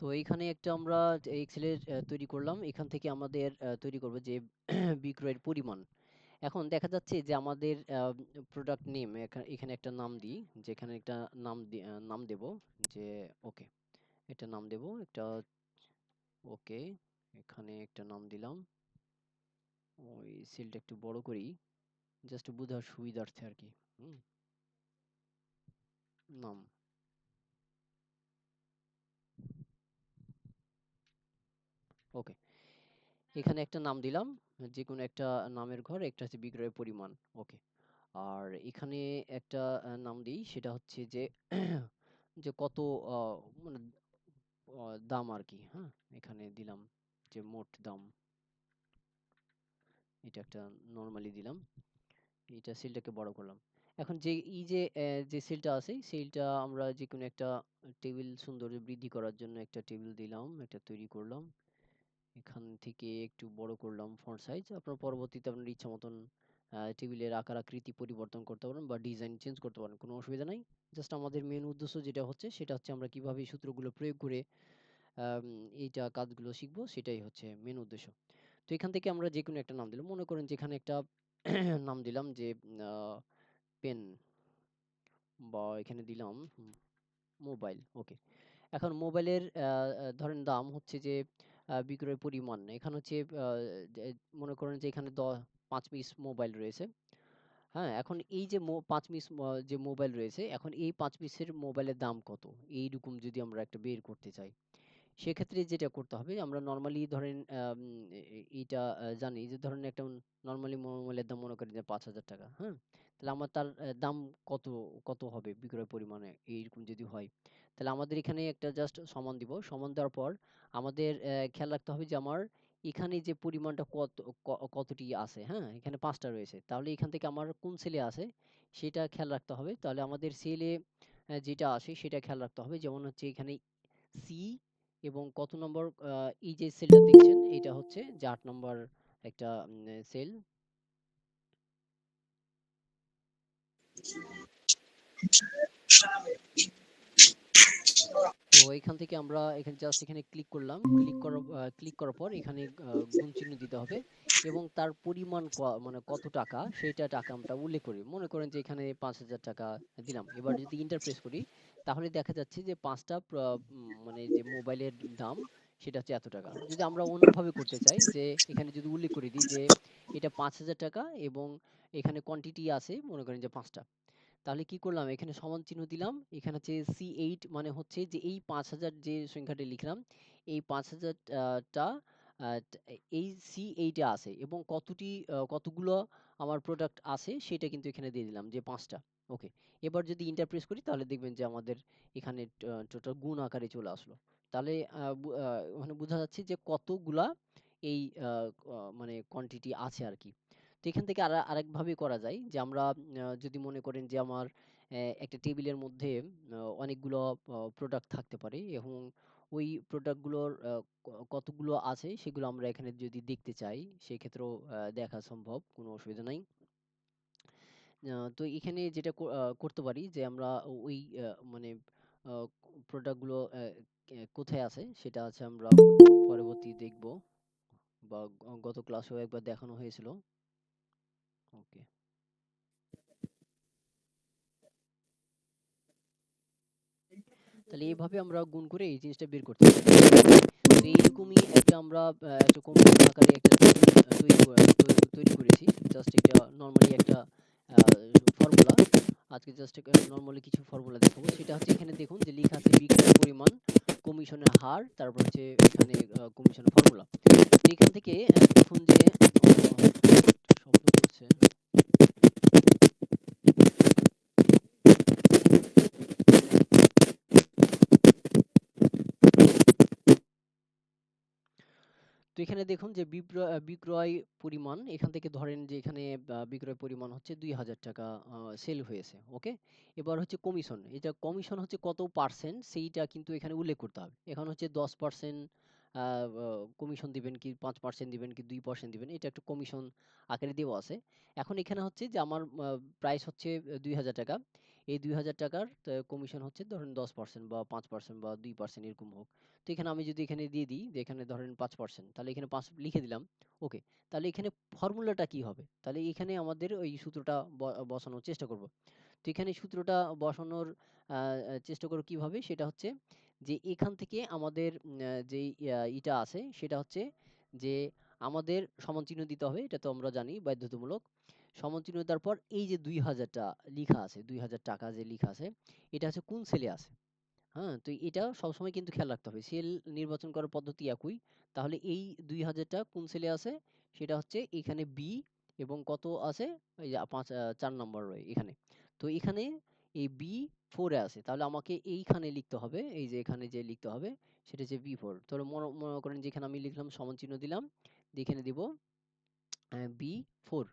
তো এইখানে একটা আমরা এক্সেলের তৈরি করলাম। এখান থেকে আমাদের তৈরি করব যে বিক্রয়ের পরিমাণ। এখন দেখা যাচ্ছে যে আমাদের প্রোডাক্ট নেম এখানে একটা নাম দিই, যেখানে একটা নাম নাম দেব যে, ওকে, একটা নাম দেব, একটা, ওকে, এখানে একটা নাম দিলাম। ওই সেলটা একটু বড় করি জাস্ট বোঝার সুবিধার্থে আর কি, হুম, নাম। ওকে এখানে একটা নাম দিলাম যে কোনো একটা নামের ঘর, একটা হচ্ছে বিক্রয়ের পরিমাণ। ওকে আর এখানে একটা নাম দিই, সেটা হচ্ছে যে যে কত মানে দাম আর কি হ্যাঁ? এখানে দিলাম যে মোট দাম। এটা একটা নর্মালি দিলাম। এটা সেলটাকে বড় করলাম। এখন যে, এই যে যে সেলটা আছে সেলটা আমরা যে কোনো একটা টেবিল সৌন্দর্য বৃদ্ধি করার জন্য একটা টেবিল দিলাম, একটা তৈরি করলাম। এখান থেকে একটু বড় করলাম ফন্ট সাইজ আপনার পরবর্তীতে আপনার ইচ্ছা মতন টেবিলের আকার আকৃতি পরিবর্তন করতে পারেন বা ডিজাইন চেঞ্জ করতে পারেন, কোনো অসুবিধা নাই। জাস্ট আমাদের মেন উদ্দেশ্য যেটা হচ্ছে, সেটা হচ্ছে আমরা কীভাবে সূত্রগুলো প্রয়োগ করে এইটা কাজগুলো শিখব, সেটাই হচ্ছে মেন উদ্দেশ্য। তো এখান থেকে আমরা যে কোনো একটা নাম দিলাম। মনে করেন যেখানে একটা নাম দিলাম যে পেন বা এখানে দিলাম মোবাইল ওকে এখন মোবাইলের ধরেন দাম হচ্ছে যে বিক্রয় পরিমাণ। এখানে হচ্ছে মনে করেন যে, এখানে দ পাঁচ পিস মোবাইল রয়েছে। হ্যাঁ এখন এই যে পাঁচ পিস যে মোবাইল রয়েছে, এখন এই পাঁচ পিসের মোবাইলের দাম কত? এইরকম যদি আমরা একটা বের করতে চাই। সেক্ষেত্রে যেটা করতে হবে, আমরা নর্মালি ধরেন এইটা জানি যে, ধরেন একটা নর্মালি মোবাইলের দাম মনে করেন যে, পাঁচ হাজার টাকা। হ্যাঁ? তাহলে আমার তার দাম কত কত হবে বিক্রয় পরিমাণে? এইরকম যদি হয়। তাহলে আমাদের এখানে একটা জাস্ট সমান দিব। সমান দেওয়ার পর আমাদের খেয়াল রাখতে হবে যে আমার এখানে যে পরিমাণটা কত কতটি আছে হ্যাঁ? এখানে পাঁচটা রয়েছে। তাহলে এখান থেকে আমার কোন সেলে আছে সেটা খেয়াল রাখতে হবে। তাহলে আমাদের সেলে যেটা আসে সেটা খেয়াল রাখতে হবে। যেমন হচ্ছে এখানে সি এবং কত নম্বর এই যে সেলটা দেখছেন, এটা হচ্ছে যে আট নম্বর একটা সেল এখান থেকে আমরা এখানে জাস্ট এখানে ক্লিক করলাম। ক্লিক করার ক্লিক করার পর এখানে গুণ চিহ্ন দিতে হবে এবং তার পরিমাণ মানে কত টাকা সেটা টাকা আমরা উল্লেখ করি। মনে করেন যে এখানে পাঁচ হাজার টাকা দিলাম। এবার যদি ইন্টার প্রেস করি, তাহলে দেখা যাচ্ছে যে পাঁচটা মানে যে মোবাইলের দাম সেটা হচ্ছে এত টাকা। যদি আমরা অন্যভাবে করতে চাই, যে এখানে যদি উল্লেখ করে দিই যে এটা পাঁচ হাজার টাকা এবং এখানে কোয়ান্টিটি আছে, মনে করেন যে পাঁচটা। তাহলে কি করলাম? এখানে সমান চিহ্ন দিলাম। এখানে হচ্ছে সি এইট মানে হচ্ছে যে এই পাঁচ হাজার যে সংখ্যাটি লিখলাম এই পাঁচ হাজার টা আহ, ট- এই সি এইটে আছে এবং কতটি কতগুলো আমার প্রোডাক্ট আছে সেটা কিন্তু এখানে দিয়ে দিলাম যে পাঁচটা ওকে এবার যদি ইন্টারপ্রেস করি তাহলে দেখবেন যে আমাদের এখানে টোটাল গুণ আকারে চলে আসলো। তাহলে ওখানে বোঝা যাচ্ছে যে কতগুলা এই মানে কোয়ান্টিটি আছে আর কি। তো এখান থেকে আর আরেকভাবে করা যায় যে আমরা যদি মনে করেন যে আমার একটা টেবিলের মধ্যে অনেকগুলো প্রোডাক্ট থাকতে পারে এবং ওই প্রোডাক্টগুলোর কতগুলো আছে সেগুলো আমরা এখানে যদি দেখতে চাই, সেক্ষেত্রেও দেখা সম্ভব, কোনো অসুবিধা নাই। তো এখানে যেটা করতে পারি যে আমরা ওই মানে প্রোডাক্টগুলো কোথায় আছে সেটা আছে আমরা পরবর্তী দেখব বা গত ক্লাসেও একবার দেখানো হয়েছিল। ওকে তাহলে এইভাবে আমরা গুণ করে এই জিনিসটা বের করতে পারি। এইরকমই একটা আমরা একটা কম্পিউটার আকারে একটা তৈরি করেছি। জাস্ট এটা নর্মালি একটা ফর্মুলা আজকে জাস্ট নর্মালি কিছু ফর্মুলা দেখাবো। সেটা হচ্ছে এখানে দেখুন যে লেখা আছে বিক্রয়ের পরিমাণ কমিশনের হার, তারপর হচ্ছে এখানে কমিশনের ফর্মুলা এখান থেকে দেখুন যে আহ, শব্দ করছে তো এখানে দেখুন যে বিক্রয় পরিমাণ, এখান থেকে ধরেন যে, এখানে বিক্রয় পরিমাণ হচ্ছে দুই হাজার টাকা সেল হয়েছে ওকে এবার হচ্ছে কমিশন এটা কমিশন হচ্ছে কত পার্সেন্ট সেইটা কিন্তু এখানে উল্লেখ করতে হবে। এখন হচ্ছে দশ পার্সেন্ট কমিশন দিবেন কি, পাঁচ পার্সেন্ট দিবেন কি, দুই পার্সেন্ট দিবেন, এটা একটা কমিশন আকারে দেওয়া আছে। এখন এখানে হচ্ছে যে, আমার প্রাইস হচ্ছে দুই হাজার টাকা। এই দুই হাজার টাকার কমিশন হচ্ছে ধরেন দশ পার্সেন্ট বা পাঁচ পার্সেন্ট বা দুই পার্সেন্ট এরকম হোক। তো এখানে আমি যদি এখানে দিয়ে দিই, যে এখানে ধরেন পাঁচ পার্সেন্ট তাহলে এখানে পাঁচ লিখে দিলাম, ওকে। তাহলে এখানে ফর্মুলাটা কি হবে? তাহলে এখানে আমাদের ওই সূত্রটা বসানোর চেষ্টা করব। তো এখানে সূত্রটা বসানোর চেষ্টা করব কীভাবে? সেটা হচ্ছে যে এখান থেকে আমাদের যেই ইটা আছে, সেটা হচ্ছে যে আমাদের সমান চিহ্ন দিতে হবে, এটা তো আমরা জানি, বাধ্যতামূলক। সমান চিহ্ন দেওয়ার পর এই যে দুই হাজারটা লিখা আছে, দুই হাজার টাকা যে লিখা আছে, এটা হচ্ছে কোন সেলে আছে? হ্যাঁ তো এটা সবসময় কিন্তু খেয়াল রাখতে হবে। সেল নির্বাচন করার পদ্ধতি একই। তাহলে এই দুই হাজারটা কোন সেলে আছে? সেটা হচ্ছে এখানে বি এবং কত আছে? এই পাঁচ চার নম্বর রয়ে এখানে। তো এখানে এই বি ফোরে আছে। তাহলে আমাকে এইখানে লিখতে হবে। এই যে এখানে যে লিখতে হবে, সেটা হচ্ছে বি ফোর তাহলে মনে মনে করেন যেখানে আমি লিখলাম সমান চিহ্ন দিলাম এখানে দিব বি ফোর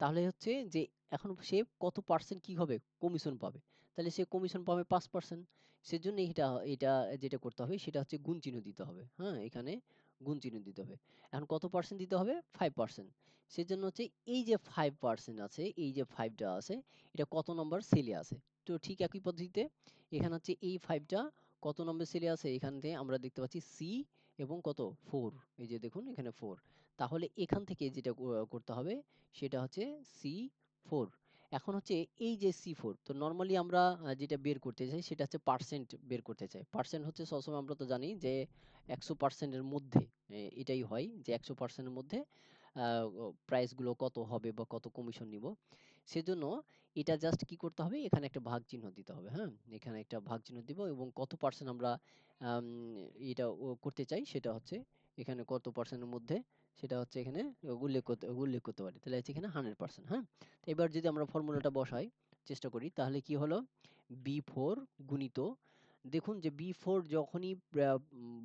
তাহলে হচ্ছে যে, এখন সে কত পার্সেন্ট কি হবে? কমিশন পাবে। তাহলে সে কমিশন পাবে পাঁচ পার্সেন্ট সেজন্য এটা এটা যেটা করতে হবে, সেটা হচ্ছে গুণ চিহ্ন দিতে হবে। হ্যাঁ? এখানে গুণ চিহ্ন দিতে হবে। এখন কত পার্সেন্ট দিতে হবে? ফাইভ পার্সেন্ট সেজন্য হচ্ছে এই যে ফাইভ পার্সেন্ট আছে, এই যে ফাইভটা আছে, এটা কত নম্বর সেলে আছে? তো ঠিক একই পদ্ধতিতে এখানে হচ্ছে এই ফাইভটা কত নম্বর সেলে আছে? এখান থেকে আমরা দেখতে পাচ্ছি সি এবং কত? ফোর এই যে দেখুন, এখানে ফোর তাহলে এখান থেকে যেটা করতে হবে সেটা হচ্ছে সি ফোর এখন হচ্ছে এই যে সি ফোর তো নর্মালি আমরা যেটা বের করতে চাই সেটা হচ্ছে পার্সেন্ট বের করতে চাই। পার্সেন্ট হচ্ছে সবসময় আমরা তো জানি যে একশো পার্সেন্টের মধ্যে এটাই হয় যে একশো পার্সেন্টের মধ্যে প্রাইসগুলো কত হবে বা কত কমিশন নিব। সেজন্য এটা জাস্ট কি করতে হবে, এখানে একটা ভাগ চিহ্ন দিতে হবে হ্যাঁ? এখানে একটা ভাগ চিহ্ন দিব এবং কত পার্সেন্ট আমরা এটা করতে চাই সেটা হচ্ছে এখানে কত পার্সেন্টের মধ্যে সেটা হচ্ছে এখানে উল্লেখ করতে উল্লেখ করতে পারি। তাহলে এখানে হান্ড্রেড পার্সেন্ট হ্যাঁ? এবার যদি আমরা ফর্মুলাটা বসাই, চেষ্টা করি, তাহলে কি হলো? বি ফোর গুণিত, দেখুন যে বি ফোর যখনই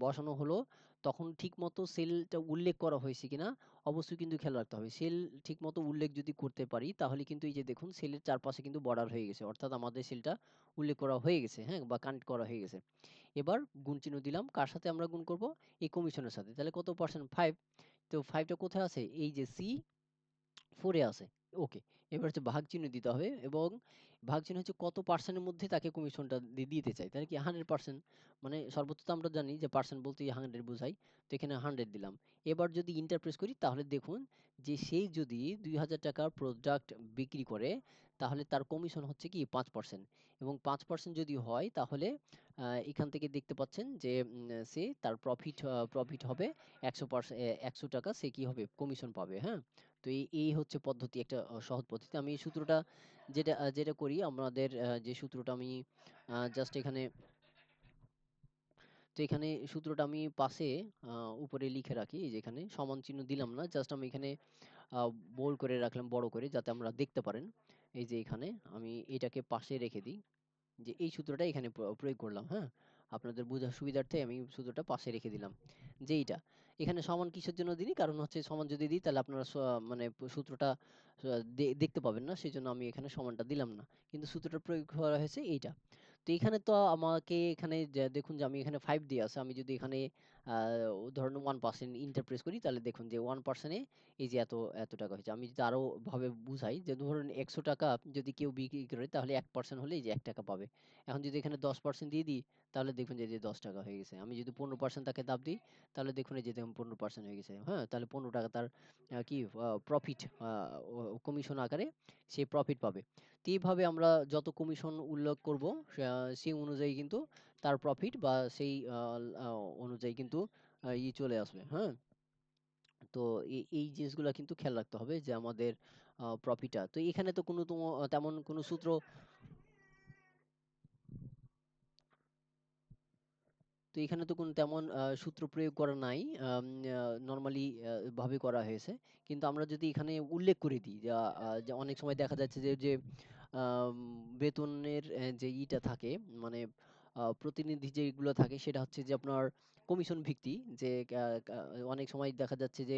বসানো হলো, তখন ঠিকমতো সেলটা উল্লেখ করা হয়েছে কিনা, অবশ্যই কিন্তু খেয়াল রাখতে হবে। সেল ঠিকমতো উল্লেখ যদি করতে পারি, তাহলে কিন্তু এই যে দেখুন সেলের চারপাশে কিন্তু বর্ডার হয়ে গেছে, অর্থাৎ আমাদের সেলটা উল্লেখ করা হয়ে গেছে হ্যাঁ? বা কানেক্ট করা হয়ে গেছে। এবার গুণ চিহ্ন দিলাম, কার সাথে আমরা গুণ করব? এই কমিশনের সাথে। তাহলে কত পার্সেন্ট ফাইভ তো ফাইভটা কোথায় আছে? এই যে সি ফোরে আছে। ওকে, এবার হচ্ছে ভাগ চিহ্ন দিতে হবে এবং ভাগ চিহ্ন হচ্ছে কত পার্সেন্টের মধ্যে তাকে কমিশনটা দিতে চাই। তাহলে কি হান্ড্রেড পার্সেন্ট মানে সর্বোচ্চ তো আমরা জানি যে পার্সেন্ট বলতে হান্ড্রেড বোঝাই, তো এখানে হান্ড্রেড দিলাম। এবার যদি ইন্টারপ্রেস করি, তাহলে দেখুন যে সেই যদি দুই হাজার টাকার প্রোডাক্ট বিক্রি করে, তাহলে তার কমিশন হচ্ছে কি পাঁচ পার্সেন্ট এবং পাঁচ পার্সেন্ট যদি হয়, তাহলে এখান থেকে দেখতে পাচ্ছেন যে সে তার প্রফিট প্রফিট হবে একশো পার্সেন্ট একশো টাকা সে কি হবে? কমিশন পাবে হ্যাঁ? তো এই এই হচ্ছে পদ্ধতি একটা সহজ পদ্ধতি। আমি এই সূত্রটা যেটা যেটা করি, আমাদের যে সূত্রটা আমি জাস্ট এখানে তো এখানে সূত্রটা আমি পাশে উপরে লিখে রাখি যেখানে সমান চিহ্ন দিলাম না জাস্ট আমি এখানে বোল্ড করে রাখলাম, বড় করে, যাতে আমরা দেখতে পারেন। এই যে এখানে আমি এটাকে পাশে রেখে দিই, যে এই সূত্রটা এখানে প্রয়োগ করলাম হ্যাঁ? আপনাদের বোঝার সুবিধার্থে আমি সূত্রটা পাশে রেখে দিলাম। যে এইটা এখানে সমান কিসের জন্য দিই? কারণ হচ্ছে সমান যদি দিই, তাহলে আপনারা মানে সূত্রটা দেখতে পাবেন না সেই জন্য আমি এখানে সমানটা দিলাম না। কিন্তু সূত্রটা প্রয়োগ করা হয়েছে এইটা। তো এখানে তো আমাকে এখানে দেখুন যে আমি এখানে ফাইভ দিয়ে আছে, আমি যদি এখানে ধরুন ওয়ান পার্সেন্ট ইন্টারপ্রেস করি, তাহলে দেখুন যে ওয়ান পার্সেন্টে এই যে এত এত টাকা হয়েছে। আমি যদি আরও ভাবে বুঝাই যে ধরুন একশো টাকা যদি কেউ বিক্রি করে, তাহলে এক পার্সেন্ট হলে এই যে এক টাকা পাবে। এখন যদি এখানে দশ পার্সেন্ট দিয়ে দিই, তাহলে দেখুন যে দশ টাকা হয়ে গেছে। আমি যদি পনেরো পার্সেন্ট তাকে দাব দিই, তাহলে দেখুন এই যে দেখুন পনেরো পার্সেন্ট হয়ে গেছে। হ্যাঁ তাহলে পনেরো টাকা তার কি প্রফিট কমিশন আকারে সে প্রফিট পাবে। তো এইভাবে আমরা যত কমিশন উল্লেখ করব সেই অনুযায়ী কিন্তু তার প্রফিট বা সেই অনুযায়ী কিন্তু ই চলে আসবে হ্যাঁ? তো এই জিনিসগুলো কিন্তু খেয়াল রাখতে হবে যে আমাদের প্রফিটটা তো এখানে তো কোনো তেমন কোনো সূত্র তো এখানে তো কোনো তেমন সূত্র প্রয়োগ করা নাই। নর্মালি ভাবে করা হয়েছে। কিন্তু আমরা যদি এখানে উল্লেখ করে দিই, যে অনেক সময় দেখা যাচ্ছে যে যে বেতনের যে ইটা থাকে মানে প্রতিনিধি যেগুলো থাকে সেটা হচ্ছে যে আপনার কমিশন ভিত্তি যে অনেক সময় দেখা যাচ্ছে যে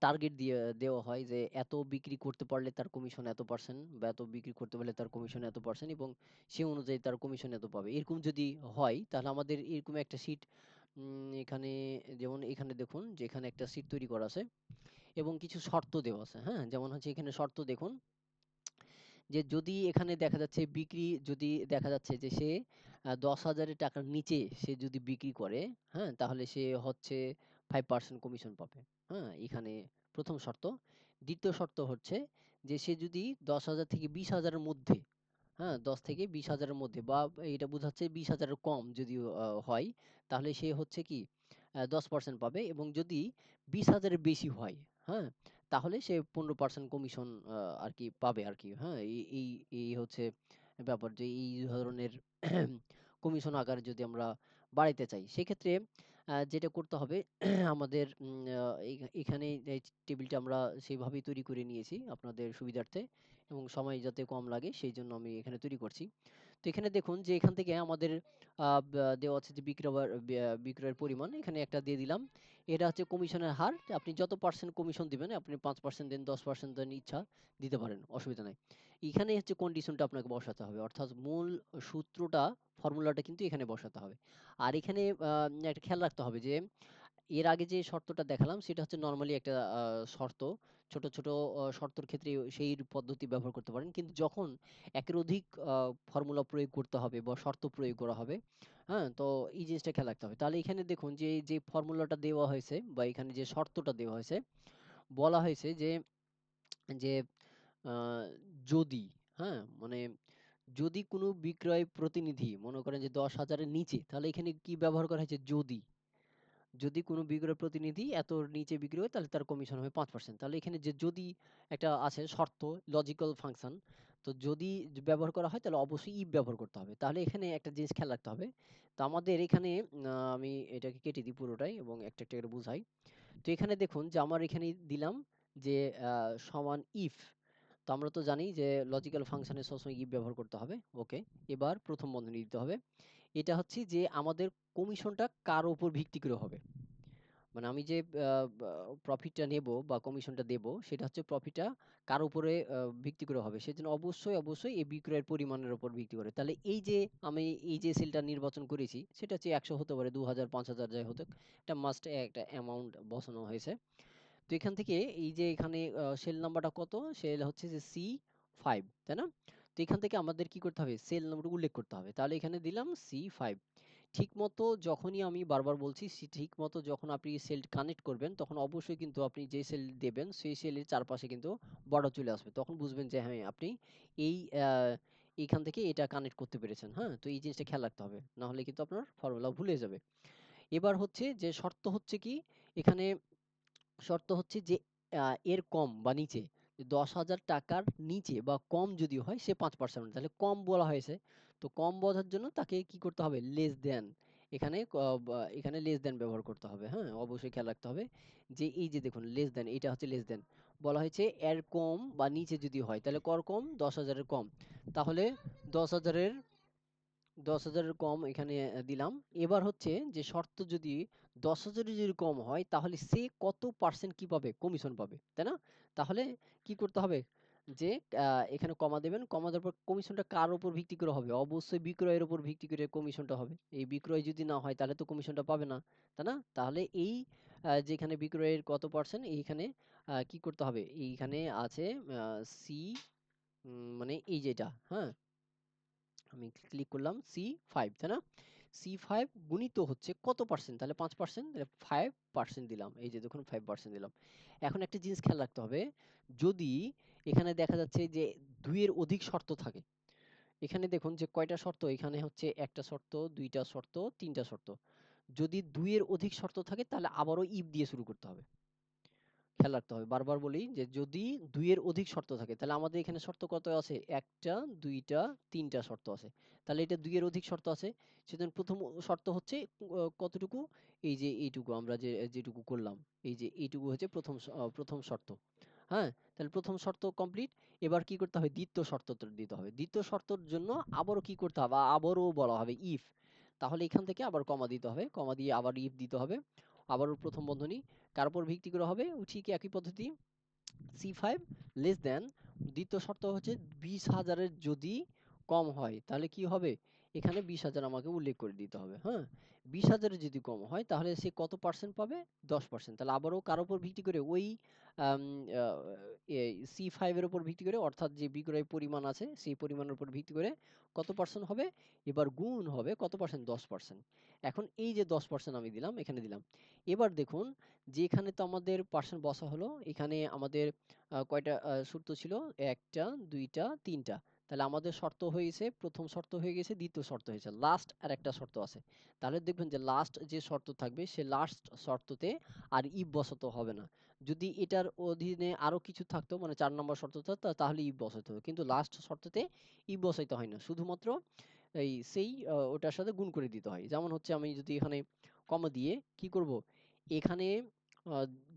টার্গেট দিয়ে, দেওয়া হয় যে এত বিক্রি করতে পারলে তার কমিশন এত পার্সেন্ট বা এত বিক্রি করতে পারলে তার কমিশন এত পার্সেন্ট এবং সে অনুযায়ী তার কমিশন এত পাবে। এরকম যদি হয় তাহলে আমাদের এরকম একটা সিট এখানে যেমন এখানে দেখুন যে এখানে একটা সিট তৈরি করা আছে এবং কিছু শর্ত দেওয়া আছে হ্যাঁ? যেমন হচ্ছে এখানে শর্ত দেখুন যে যদি এখানে দেখা যাচ্ছে বিক্রি যদি দেখা যাচ্ছে যে সে দশ হাজারের টাকার নিচে সে যদি বিক্রি করে হ্যাঁ? তাহলে সে হচ্ছে ফাইভ পার্সেন্ট কমিশন পাবে হ্যাঁ? এখানে প্রথম শর্ত। দ্বিতীয় শর্ত হচ্ছে যে সে যদি দশ হাজার থেকে বিশ হাজারের মধ্যে হ্যাঁ? দশ থেকে বিশ হাজারের মধ্যে বা এটা বোঝাচ্ছে বিশ হাজারের কম যদি হয়, তাহলে সে হচ্ছে কি দশ পার্সেন্ট পাবে এবং যদি বিশ হাজারের বেশি হয় হ্যাঁ? তাহলে সে পনেরো পার্সেন্ট কমিশন আর কি পাবে আর কি হ্যাঁ? এই এই এই হচ্ছে ব্যাপার যে, এই ধরনের কমিশন আকারে যদি আমরা বাড়াইতে চাই, সেক্ষেত্রে যেটা করতে হবে, আমাদের এখানে এই টেবিলটা আমরা সেইভাবেই তৈরি করে নিয়েছি আপনাদের সুবিধার্থে এবং সময় যাতে কম লাগে, সেই জন্য আমি এখানে তৈরি করছি। তো এখানে দেখুন যে এখান থেকে আমাদের দেওয়া আছে যে বিক্রয় বিক্রয়ের পরিমাণ, এখানে একটা দিয়ে দিলাম। এটা হচ্ছে কমিশনের হার আপনি যত পার্সেন্ট কমিশন দিবেন, আপনি পাঁচ পার্সেন্ট দেন, দশ পার্সেন্ট দেন, ইচ্ছা দিতে পারেন, অসুবিধা নাই। এখানে হচ্ছে কন্ডিশনটা আপনাকে বসাতে হবে, অর্থাৎ মূল সূত্রটা ফর্মুলাটা কিন্তু এখানে বসাতে হবে। আর এখানে একটা খেয়াল রাখতে হবে যে, এর আগে যে শর্তটা দেখালাম, সেটা হচ্ছে নর্মালি একটা শর্ত। ছোট ছোট শর্তর ক্ষেত্রে সেই পদ্ধতি ব্যবহার করতে পারেন। কিন্তু যখন একের অধিক ফর্মুলা প্রয়োগ করতে হবে বা শর্ত প্রয়োগ করা হবে হ্যাঁ তো এই জিনিসটা খেয়াল রাখতে হবে। তাহলে এখানে দেখুন যে যে ফর্মুলাটা দেওয়া হয়েছে বা এখানে যে শর্তটা দেওয়া হয়েছে, বলা হয়েছে যে যে যদি হ্যাঁ মানে যদি কোনো বিক্রয় প্রতিনিধি, মনে করেন যে দশ হাজারের নিচে, তাহলে এখানে কি ব্যবহার করা হয়েছে? যদি। যদি কোনো বিক্রয় প্রতিনিধি এত নিচে বিক্রি হয়, তাহলে তার কমিশন হবে পাঁচ পার্সেন্ট তাহলে এখানে যে যদি একটা আছে শর্ত লজিক্যাল ফাংশন তো যদি ব্যবহার করা হয়, তাহলে অবশ্যই ইফ ব্যবহার করতে হবে। তাহলে এখানে একটা জিনিস খেয়াল রাখতে হবে। তো আমাদের এখানে আমি এটাকে কেটে দিই পুরোটাই এবং একটা একটা করে বুঝাই। তো এখানে দেখুন যে আমার এখানে দিলাম যে সমান ইফ তো আমরা তো জানি যে লজিক্যাল ফাংশনে সবসময় ইফ ব্যবহার করতে হবে। ওকে এবার প্রথম বন্ধনী দিতে হবে। এটা হচ্ছে যে, আমাদের কমিশনটা কার উপর ভিত্তি করে হবে? মানে আমি যে প্রফিটটা নেব বা কমিশনটা দেব, সেটা হচ্ছে প্রফিটটা কার উপরে ভিত্তি করে হবে? সেজন্য অবশ্যই অবশ্যই এই বিক্রয়ের পরিমাণের উপর ভিত্তি করে। তাহলে এই যে, আমি এই যে সেলটা নির্বাচন করেছি, সেটা হচ্ছে একশো হতে পারে, দু হাজার, পাঁচ হাজার যাই হতে একটা মাস্ট একটা অ্যামাউন্ট বসানো হয়েছে। তো এখান থেকে এই যে এখানে সেল নাম্বারটা কত? সেল হচ্ছে যে সি ফাইভ তাই না? তো এখান থেকে আমাদের কি করতে হবে? সেল নাম্বার উল্লেখ করতে হবে। তাহলে এখানে দিলাম সি ফাইভ ঠিক মতো যখনই আমি বারবার বলছি ঠিক মতো যখন আপনি সেল কানেক্ট করবেন, তখন অবশ্যই কিন্তু আপনি যে সেল দেবেন, সেই সেলের চারপাশে কিন্তু বড় চলে আসবে। তখন বুঝবেন যে হ্যাঁ আপনি এই এইখান থেকে এটা কানেক্ট করতে পেরেছেন। হ্যাঁ তো এই জিনিসটা খেয়াল রাখতে হবে। না হলে কিন্তু আপনার ফর্মুলা ভুলে যাবে। এবার হচ্ছে যে, শর্ত হচ্ছে কি? এখানে শর্ত হচ্ছে যে এর কম বা নিচে দশ হাজার টাকার নিচে বা কম যদি হয় সে পাঁচ পার্সেন্ট তাহলে কম বলা হয়েছে। তো কম বোঝার জন্য তাকে কি করতে হবে? লেস দেন এখানে এখানে লেস দেন ব্যবহার করতে হবে হ্যাঁ? অবশ্যই খেয়াল রাখতে হবে যে এই যে দেখুন লেস দেন এটা হচ্ছে লেস দেন বলা হয়েছে এর কম বা নিচে যদি হয়, তাহলে কর কম, দশ হাজারের কম। তাহলে দশ হাজারের দশ হাজারের কম এখানে দিলাম। এবার হচ্ছে যে শর্ত যদি দশ হাজারের যদি কম হয়, তাহলে সে কত পার্সেন্ট কি পাবে? কমিশন পাবে, তাই না? তাহলে কি করতে হবে? যে এখানে কমা দেবেন। কমা দেওয়ার পর কমিশনটা কার উপর ভিত্তি করে হবে? অবশ্যই বিক্রয়ের উপর ভিত্তি করে কমিশনটা হবে। এই বিক্রয় যদি না হয়, তাহলে তো কমিশনটা পাবে না, তাই না? তাহলে এই যেখানে বিক্রয়ের কত পার্সেন্ট এইখানে কি করতে হবে? এইখানে আছে সি মানে এই যেটা হ্যাঁ? আমি ক্লিক করলাম সি ফাইভ তাই না? সি ফাইভ গুণিত হচ্ছে কত পার্সেন্ট তাহলে পাঁচ পার্সেন্ট তাহলে ফাইভ পার্সেন্ট দিলাম। এই যে দেখুন ফাইভ পার্সেন্ট দিলাম। এখন একটা জিনিস খেয়াল রাখতে হবে, যদি এখানে দেখা যাচ্ছে যে দুইয়ের অধিক শর্ত থাকে, এখানে দেখুন যে কয়টা শর্ত? এখানে হচ্ছে একটা শর্ত, দুইটা শর্ত, তিনটা শর্ত। যদি দুইয়ের অধিক শর্ত থাকে, তাহলে আবারও ইফ দিয়ে শুরু করতে হবে। খেয়াল রাখতে হবে। বারবার বলি যে, যদি দুইয়ের অধিক শর্ত থাকে, তাহলে আমাদের এখানে শর্ত কত আছে? একটা, দুইটা, তিনটা শর্ত আছে। তাহলে এটা দুইয়ের অধিক শর্ত আছে। সেজন্য প্রথম শর্ত হচ্ছে কতটুকু? এই যে এইটুকু, আমরা যে, যেটুকু করলাম, এই যে এইটুকু হচ্ছে প্রথম প্রথম শর্ত। হ্যাঁ? তাহলে প্রথম শর্ত কমপ্লিট এবার কি করতে হবে? দ্বিতীয় শর্ত দিতে হবে। দ্বিতীয় শর্তর জন্য আবারও কি করতে হবে? আবারও বলা হবে ইফ তাহলে এখান থেকে আবার কমা দিতে হবে। কমা দিয়ে আবার ইফ দিতে হবে। আবারও প্রথম বন্ধনী। কার উপর ভিত্তি করে হবে? ঠিক একই পদ্ধতি। সি ফাইভ লেস দেন দ্বিতীয় শর্ত হচ্ছে বিশ হাজারের যদি কম হয়, তাহলে কি হবে? এখানে বিশ হাজার আমাকে উল্লেখ করে দিতে হবে হ্যাঁ? বিশ হাজারের যদি কম হয়, তাহলে সে কত পার্সেন্ট পাবে? দশ পার্সেন্ট তাহলে আবারও কার উপর ভিত্তি করে? ওই সি ফাইভের উপর ভিত্তি করে, অর্থাৎ যে বিক্রয় পরিমাণ আছে, সেই পরিমাণের উপর ভিত্তি করে কত পার্সেন্ট হবে? এবার গুণ হবে কত পার্সেন্ট দশ পার্সেন্ট এখন এই যে দশ পার্সেন্ট আমি দিলাম, এখানে দিলাম। এবার দেখুন যে এখানে তো আমাদের পার্সেন্ট বসা হলো, এখানে আমাদের কয়টা সূত্র ছিল? একটা, দুইটা, তিনটা। তাহলে আমাদের শর্ত হয়ে গেছে প্রথম শর্ত হয়ে গেছে, দ্বিতীয় শর্ত হয়েছে লাস্ট আর একটা শর্ত আছে। তাহলে দেখবেন যে লাস্ট যে শর্ত থাকবে, সে লাস্ট শর্ততে আর ইফ বসাতে হবে না। যদি এটার অধীনে আরও কিছু থাকতো মানে চার নম্বর শর্ত থাকতো তাহলে ইফ বসাতে হবে। কিন্তু লাস্ট শর্ততে ইফ বসাইতে হয় না। শুধুমাত্র এই সেই ওটার সাথে গুণ করে দিতে হয়। যেমন হচ্ছে আমি যদি এখানে কমা দিয়ে কি করব? এখানে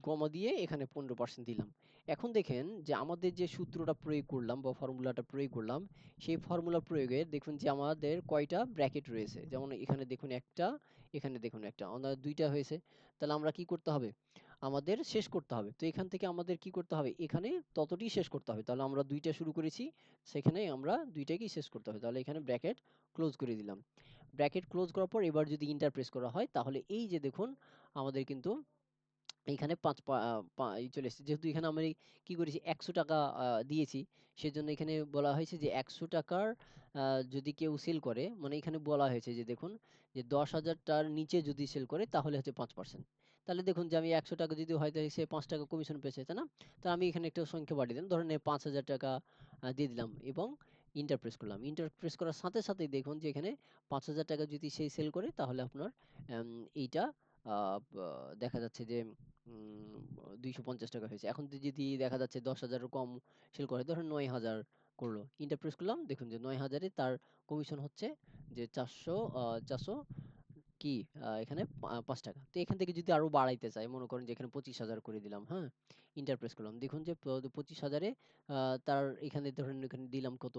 কমা দিয়ে এখানে পনেরো পার্সেন্ট দিলাম। এখন দেখেন যে, আমাদের যে সূত্রটা প্রয়োগ করলাম বা ফর্মুলাটা প্রয়োগ করলাম, সেই ফর্মুলা প্রয়োগে দেখুন যে, আমাদের কয়টা ব্র্যাকেট রয়েছে। যেমন এখানে দেখুন একটা, এখানে দেখুন একটা আমাদের দুইটা হয়েছে। তাহলে আমরা কি করতে হবে? আমাদের শেষ করতে হবে। তো এখান থেকে আমাদের কি করতে হবে? এখানে ততটি শেষ করতে হবে। তাহলে আমরা দুইটা শুরু করেছি, সেখানে আমরা দুইটাকেই শেষ করতে হবে। তাহলে এখানে ব্র্যাকেট ক্লোজ করে দিলাম। ব্র্যাকেট ক্লোজ করার পর এবার যদি ইন্টার প্রেস করা হয়, তাহলে এই যে দেখুন, আমাদের কিন্তু এইখানে পাঁচ এই চলে এসেছে। যেহেতু এখানে আমি কি করেছি, একশো টাকা দিয়েছি, সেজন্য এখানে বলা হয়েছে যে একশো টাকার যদি কেউ সেল করে মানে এখানে বলা হয়েছে যে দেখুন, যে দশ হাজারটার নিচে যদি সেল করে, তাহলে হচ্ছে পাঁচ পার্সেন্ট। তাহলে দেখুন যে আমি একশো টাকা যদি হয়, তাহলে সে পাঁচ টাকা কমিশন পেয়েছে, তাই না? তো আমি এখানে একটা সংখ্যা বাড়িয়ে দিলাম। ধরেন পাঁচ হাজার টাকা দিয়ে দিলাম এবং ইন্টার প্রেস করলাম। ইন্টার প্রেস করার সাথে সাথেই দেখুন যে এখানে পাঁচ হাজার টাকা যদি সেই সেল করে, তাহলে আপনার এইটা দেখা যাচ্ছে যে দুইশো পঞ্চাশ টাকা হয়েছে। এখন যদি দেখা যাচ্ছে দশ হাজারের কম সেল করে, ধরেন নয় হাজার করল। ইন্টার প্রেস করলাম, দেখুন যে নয় হাজারে তার কমিশন হচ্ছে যে চারশো চারশো কি এখানে পাঁচ টাকা। তো এখান থেকে যদি আরও বাড়াইতে চাই, মনে করেন যে এখানে পঁচিশ হাজার করে দিলাম হ্যাঁ? ইন্টার প্রেস করলাম। দেখুন যে পঁচিশ হাজারে তার এখানে ধরেন এখানে দিলাম কত।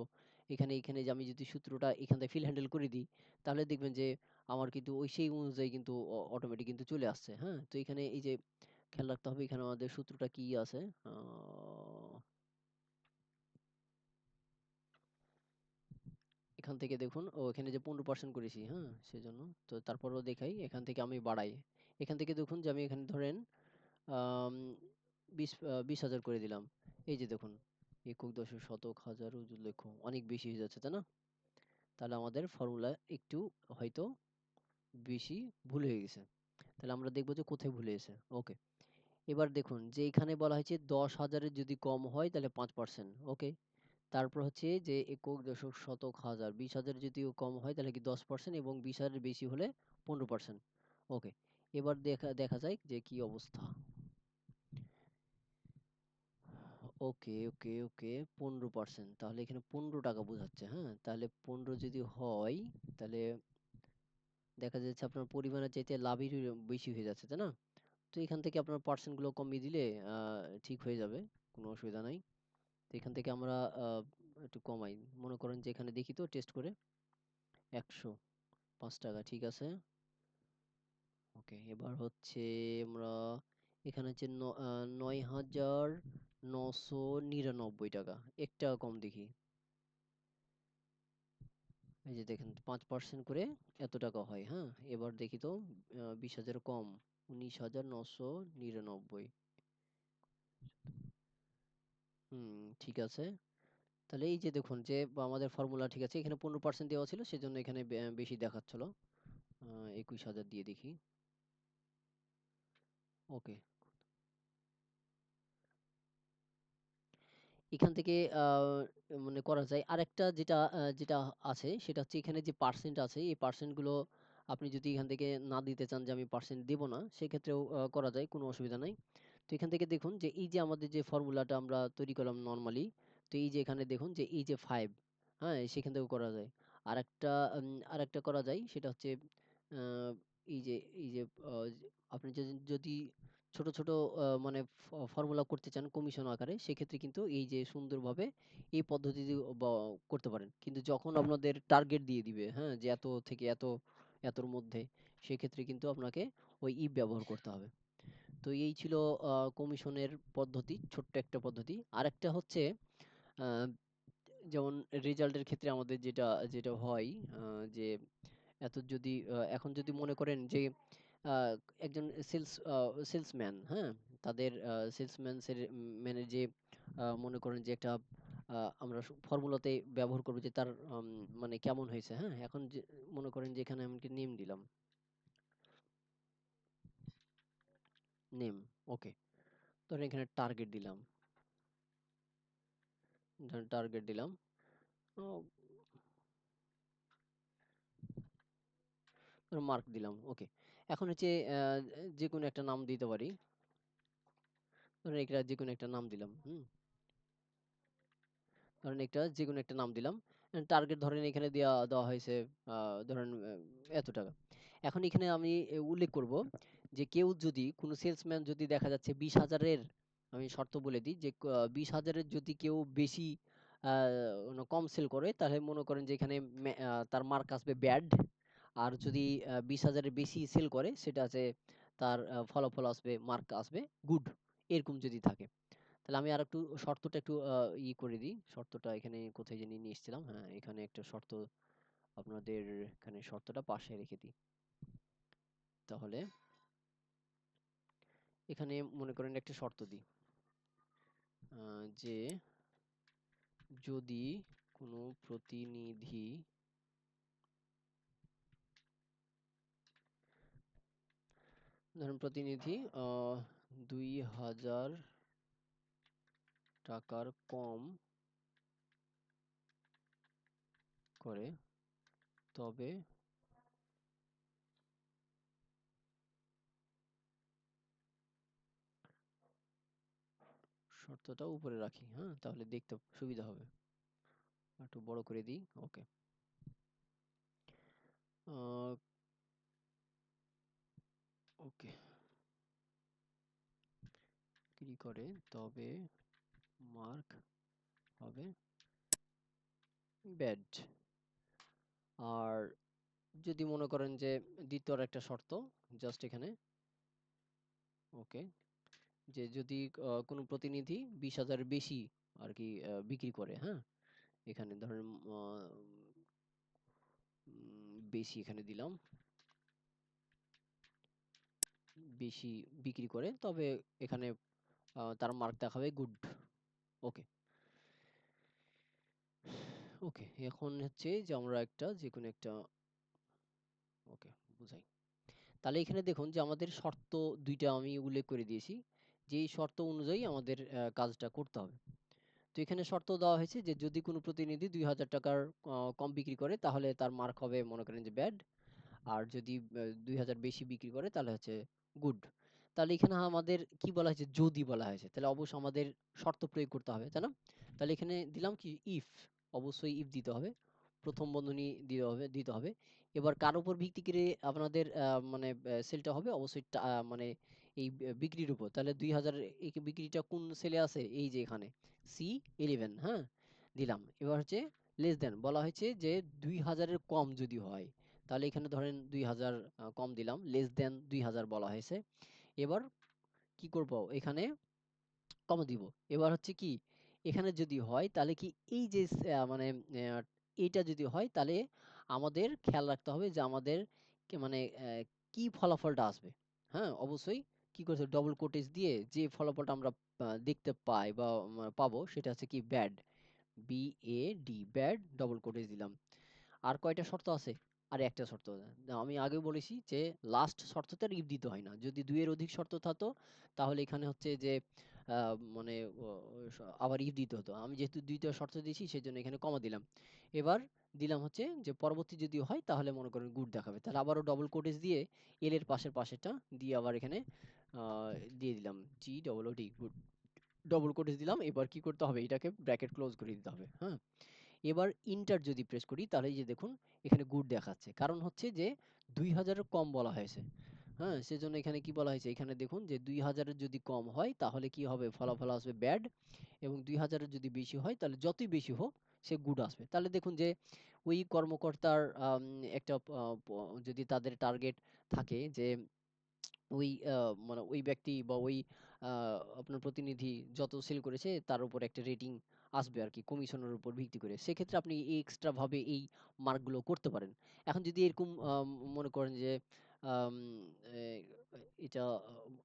এখানে এখানে যে আমি যদি সূত্রটা এখান থেকে ফিল হ্যান্ডেল করে দিই, তাহলে দেখবেন যে আমার কিন্তু ওই সেই অনুযায়ী কিন্তু অটোমেটিক কিন্তু চলে আসছে হ্যাঁ? তো এখানে এই যে খেয়াল রাখতে হবে এখানে আমাদের সূত্রটা কি আছে? এখান থেকে দেখুন ও এখানে যে পনেরো পার্সেন্ট করেছি হ্যাঁ? সেজন্য তো তারপরও দেখাই এখান থেকে আমি বাড়াই। এখান থেকে দেখুন যে আমি এখানে ধরেন আহ, বিশ হাজার করে দিলাম। এই যে দেখুন একক দশক শতক হাজার লক্ষ অনেক বেশি হয়ে যাচ্ছে তাই না? তাহলে আমাদের ফর্মুলা একটু হয়তো বেশি ভুল হয়ে গেছে। তাহলে আমরা দেখব যে কোথায় ভুল হয়েছে। ওকে এবার দেখুন, যে এখানে বলা হয়েছে দশ হাজারের যদি কম হয় তাহলে পাঁচ পার্সেন্ট ওকে তারপর হচ্ছে যে একক দশক শতক হাজার, বিশ হাজার যদি কম হয় তাহলে কি দশ পার্সেন্ট এবং বিশ হাজারের বেশি হলে পনেরো পার্সেন্ট ওকে এবার দেখা দেখা যায় যে কি অবস্থা। ওকে ওকে ওকে পনেরো পার্সেন্ট তাহলে এখানে পনেরো টাকা বোঝাচ্ছে হ্যাঁ? তাহলে পনেরো যদি হয়, তাহলে দেখা যাচ্ছে আপনার পরিমাণের চাইতে লাভই বেশি হয়ে যাচ্ছে, তাই না? তো এখান থেকে আপনার পার্সেন্টগুলো কমিয়ে দিলে ঠিক হয়ে যাবে, কোনো অসুবিধা নাই। তো এখান থেকে আমরা একটু কমাই। মনে করেন যে এখানে দেখি তো টেস্ট করে, একশো পাঁচ টাকা, ঠিক আছে? ওকে এবার হচ্ছে আমরা এখানে হচ্ছে নয় হাজার নশো নিরানব্বই টাকা, এক টাকা কম দেখি। এই যে দেখেন পাঁচ পার্সেন্ট করে এত টাকা হয় হ্যাঁ? এবার দেখি তো বিশ হাজার কম, উনিশ হাজার নশো নিরানব্বই। হুম, ঠিক আছে। তাহলে এই যে দেখুন যে আমাদের ফর্মুলা ঠিক আছে, এখানে পনেরো পার্সেন্ট দেওয়া ছিল, সেজন্য এখানে বেশি দেখাচ্ছিল। একুশ হাজার দিয়ে দেখি। ওকে। এখান থেকে মানে করা যায়। আরেকটা যেটা যেটা আছে সেটা হচ্ছে এখানে যে পার্সেন্ট আছে এই পার্সেন্টগুলো আপনি যদি এখান থেকে না দিতে চান যে আমি পার্সেন্ট দেব না সেক্ষেত্রেও করা যায় কোনো অসুবিধা নাই। তো এখান থেকে দেখুন যে এই যে আমাদের যে ফর্মুলাটা আমরা তৈরি করলাম নর্মালি তো এই যে এখানে দেখুন যে এই যে ফাইভ হ্যাঁ সেখান থেকেও করা যায়। আরেকটা উম, আরেকটা করা যায় সেটা হচ্ছে এই যে এই যে আপনি যদি ছোট ছোট মানে ফর্মুলা করতে চান কমিশন আকারে, সেক্ষেত্রে কিন্তু এই যে সুন্দরভাবে এই পদ্ধতিতে বা- করতে পারেন। কিন্তু যখন আপনাদের টার্গেট দিয়ে দিবে হ্যাঁ? যে এত থেকে এত, এতর মধ্যে, সেক্ষেত্রে কিন্তু আপনাকে ওই ইফ ব্যবহার করতে হবে। তো এই ছিল কমিশনের পদ্ধতি, ছোট্ট একটা পদ্ধতি। আরেকটা হচ্ছে যেমন রেজাল্টের ক্ষেত্রে আমাদের যেটা যেটা হয় যে এত যদি এখন যদি মনে করেন যে একজন সেলস সেলসম্যান হ্যাঁ? তাদের সেলসম্যান ম্যানের যে মনে করেন যে একটা আমরা ফর্মুলাতে ব্যবহার করব যে তার মানে কেমন হয়েছে হ্যাঁ? এখন যে, মনে করেন যে এখানে আমি নেম দিলাম। Name, okay. ধরেন এখানে টার্গেট দিলাম। ধরেন টার্গেট দিলাম। মার্ক দিলাম, ওকে। এখন হচ্ছে যে কোনো একটা নাম দিতে পারি। ধরেন এটা যে কোনো একটা নাম দিলাম, হুম? ধরেন একটা যে কোনো একটা নাম দিলাম। টার্গেট ধরেন এখানে দেওয়া দেওয়া হয়েছে ধরেন এত টাকা। এখন এখানে আমি উল্লেখ করব যে কেউ যদি, কোনো সেলসম্যান যদি দেখা যাচ্ছে বিশ হাজারের, আমি শর্ত বলে দিই যে বিশ হাজারের যদি কেউ বেশি কম সেল করে, তাহলে মনে করেন যে এখানে তার মার্ক আসবে ব্যাড আর যদি বিশ হাজারের বেশি সেল করে সেটা আছে তার ফলাফল আসবে মার্ক আসবে গুড এরকম যদি থাকে। তাহলে আমি আর একটু শর্তটা একটু ই করে দিই। শর্তটা এখানে কোথায় জানি নিয়ে এসেছিলাম। হ্যাঁ এখানে একটা শর্ত আপনাদের এখানে শর্তটা পাশে রেখে দিই। তাহলে এখানে মনে করেন একটা শর্ত দিই। যে যদি কোনো প্রতিনিধি ধরুন প্রতিনিধি দুই হাজার টাকার কম করে, তবে শর্তটা উপরে রাখি হ্যাঁ? তাহলে দেখতে সুবিধা হবে। একটু বড় করে দিই, ওকে। ওকে। বিক্রি করে? তবে মার্ক হবে ব্যাড আর যদি মনে করেন যে দ্বিতীয় একটা শর্ত জাস্ট এখানে, ওকে, যে যদি কোনো প্রতিনিধি বিশ হাজারের বেশি আর কি বিক্রি করে হ্যাঁ? এখানে ধরেন বেশি এখানে দিলাম। বেশি বিক্রি করে, তবে এখানে তার মার্ক দেখাবে গুড ওকে ওকে এখন হচ্ছে যে আমরা একটা যে কোনো একটা ওকে বুঝাই। তাহলে এখানে দেখুন যে আমাদের শর্ত দুইটা আমি উল্লেখ করে দিয়েছি। যে এই শর্ত অনুযায়ী আমাদের কাজটা করতে হবে। তো এখানে শর্ত দেওয়া হয়েছে যে যদি কোনো প্রতিনিধি দুই হাজার টাকার কম বিক্রি করে, তাহলে তার মার্ক হবে মনে করেন যে ব্যাড আর যদি দুই হাজার বেশি বিক্রি করে, তাহলে হচ্ছে গুড। তাহলে এখানে আমাদের কি বলা হয়েছে? যদি বলা হয়েছে। তাহলে অবশ্যই আমাদের শর্ত প্রয়োগ করতে হবে, তাই না? তাহলে এখানে দিলাম কি? ইফ অবশ্যই ইফ দিতে হবে। প্রথম বন্ধনী দিতে হবে দিতে হবে। এবার কার উপর ভিত্তি করে আপনাদের মানে সেলটা হবে? অবশ্যই মানে এই বিক্রির উপর। তাহলে দুই হাজার এই বিক্রিটা কোন সেলে আছে এই যে এখানে। সি ইলেভেন হ্যাঁ? দিলাম। এবার হচ্ছে লেস দেন বলা হয়েছে যে দুই হাজারের কম যদি হয় তাহলে এখানে ধরেন দুই হাজার কম দিলাম লেস দেন দুই হাজার বলা হয়েছে। এবার কি করব? এখানে কমা দিব। এবার হচ্ছে কি, এখানে যদি হয় তাহলে কি এই যে মানে এইটা যদি হয় তাহলে আমাদের খেয়াল রাখতে হবে যে আমাদের মানে কি ফলাফলটা আসবে। হ্যাঁ অবশ্যই কি করছে? ডবল কোটেজ দিয়ে যে ফলাফলটা আমরা দেখতে পাই বা পাবো সেটা হচ্ছে কি bad B A D bad double quotes দিলাম। আর কয়টা শর্ত আছে? আর একটা শর্ত আমি আগে বলেছি যে লাস্ট আর ইফ দিতে হয় না। যদি দুইয়ের অধিক শর্ত থাকতো তাহলে এখানে হচ্ছে যে মানে আবার ইফ দিতে হতো। আমি যেহেতু দুইটা শর্ত দিয়েছি সেই জন্য এখানে কমা দিলাম। এবার দিলাম হচ্ছে যে পরবর্তী যদি হয়, তাহলে মনে করেন গুড দেখাবে। তাহলে আবারও ডবল কোটেজ দিয়ে এল এর পাশের পাশেরটা দিয়ে আবার এখানে দিয়ে দিলাম G double O D good double quotes দিলাম, এবার কি করতে হবে? এটাকে ব্র্যাকেট ক্লোজ করে দিতে হবে হ্যাঁ? এবার ইন্টার যদি প্রেস করি, তাহলে যে দেখুন, এখানে গুড দেখাচ্ছে। কারণ হচ্ছে যে, দুই হাজারের কম বলা হয়েছে। হ্যাঁ সেজন্য এখানে কি বলা হয়েছে? এখানে দেখুন যে, দুই হাজারের যদি কম হয়, তাহলে কি হবে? ফলাফল আসবে ব্যাড এবং দুই হাজারের যদি বেশি হয়, তাহলে যতই বেশি হোক, সে গুড আসবে। তাহলে দেখুন যে, ওই কর্মকর্তার একটা যদি তাদের টার্গেট থাকে যে, ওই মানে ওই ব্যক্তি বা ওই আপনার প্রতিনিধি যত সেল করেছে, তার উপর একটা রেটিং আসবে আর কি কমিশনের উপর ভিত্তি করে। সেক্ষেত্রে আপনি এক্সট্রা ভাবে এই মার্কগুলো করতে পারেন। এখন যদি এরকম মনে করেন যে এটা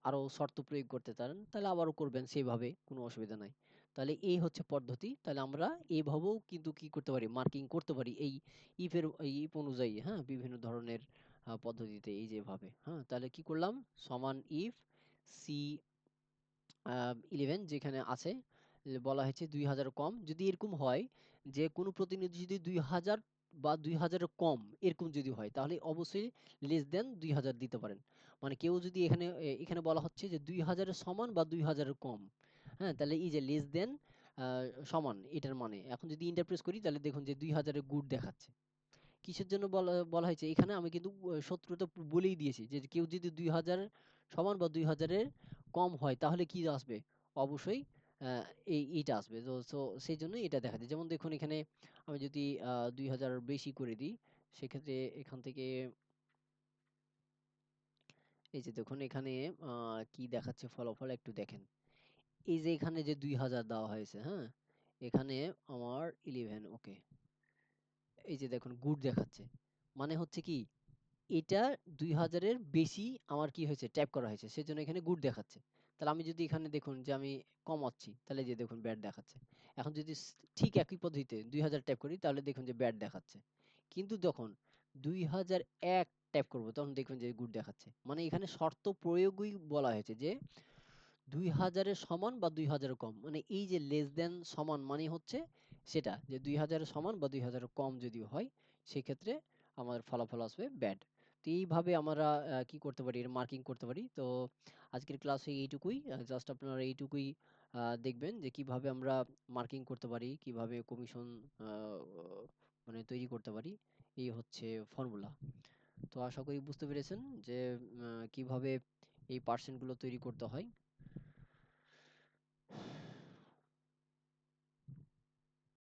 আরও শর্ত প্রয়োগ করতে চান তাহলে আবারও করবেন সেভাবে, কোনো অসুবিধা নাই। তাহলে এই হচ্ছে পদ্ধতি। তাহলে আমরা এভাবেও কিন্তু কি করতে পারি, মার্কিং করতে পারি এই ইফের ইফ অনুযায়ী হ্যাঁ? বিভিন্ন ধরনের পদ্ধতিতে এই যেভাবে হ্যাঁ? তাহলে কি করলাম? সমান ইফ সি ইলেভেন যেখানে আছে বলা হয়েছে দুই হাজার কম। যদি এরকম হয় যে, কোনো প্রতিনিধি যদি দুই হাজার বা দুই হাজারের কম এরকম যদি হয়, তাহলে অবশ্যই লেস দেন দুই হাজার দিতে পারেন। মানে কেউ যদি এখানে এখানে বলা হচ্ছে যে, দুই হাজারের সমান বা দুই হাজারের কম। হ্যাঁ তাহলে এই যে লেস দেন সমান এটার মানে। এখন যদি ইন্টারপ্রেস করি, তাহলে দেখুন যে, দুই হাজারের গুড দেখাচ্ছে। কিসের জন্য বলা বলা হয়েছে? এখানে আমি কিন্তু শত্রুতা বলেই দিয়েছি যে, কেউ যদি দুই হাজার সমান বা দুই হাজারের কম হয়, তাহলে কি আসবে? অবশ্যই এই এইটা আসবে। তো তো সেই জন্য এটা দেখা যায়। যেমন দেখুন, এখানে আমি যদি দুই হাজার বেশি করে দিই, সেক্ষেত্রে এখান থেকে এই যে দেখুন, এখানে কি দেখাচ্ছে ফলাফল একটু দেখেন। এই যে এখানে যে দুই হাজার দেওয়া হয়েছে হ্যাঁ? এখানে আমার ইলেভেন ওকে এই যে দেখুন গুড দেখাচ্ছে। মানে হচ্ছে কি, এটা দুই হাজারের বেশি আমার কি হয়েছে? ট্যাপ করা হয়েছে। সেজন্য এখানে গুড দেখাচ্ছে। তাহলে আমি যদি এখানে দেখুন যে আমি কমাচ্ছি তাহলে যে দেখুন ব্যাড দেখাচ্ছে। এখন যদি ঠিক একই পদ্ধতিতে দুই হাজার ট্যাপ করি, তাহলে দেখুন যে ব্যাড দেখাচ্ছে। কিন্তু যখন দুই হাজার এক ট্যাপ করব, তখন দেখুন যে গুড দেখাচ্ছে। মানে এখানে শর্ত প্রয়োগই বলা হয়েছে যে দুই হাজারের সমান বা দুই হাজারের কম। মানে এই যে লেস দেন সমান মানে হচ্ছে সেটা, যে দুই হাজারের সমান বা দুই হাজারের কম যদি হয়, সেক্ষেত্রে আমার ফলাফল আসবে ব্যাড তো এইভাবে আমরা কি করতে পারি? এর মার্কিং করতে পারি। তো আজকের ক্লাসে এইটুকুই। জাস্ট আপনারা এইটুকুই দেখবেন যে কীভাবে আমরা মার্কিং করতে পারি, কীভাবে কমিশন মানে তৈরি করতে পারি। এই হচ্ছে ফর্মুলা তো আশা করি বুঝতে পেরেছেন যে কীভাবে এই পার্সেন্টগুলো তৈরি করতে হয়।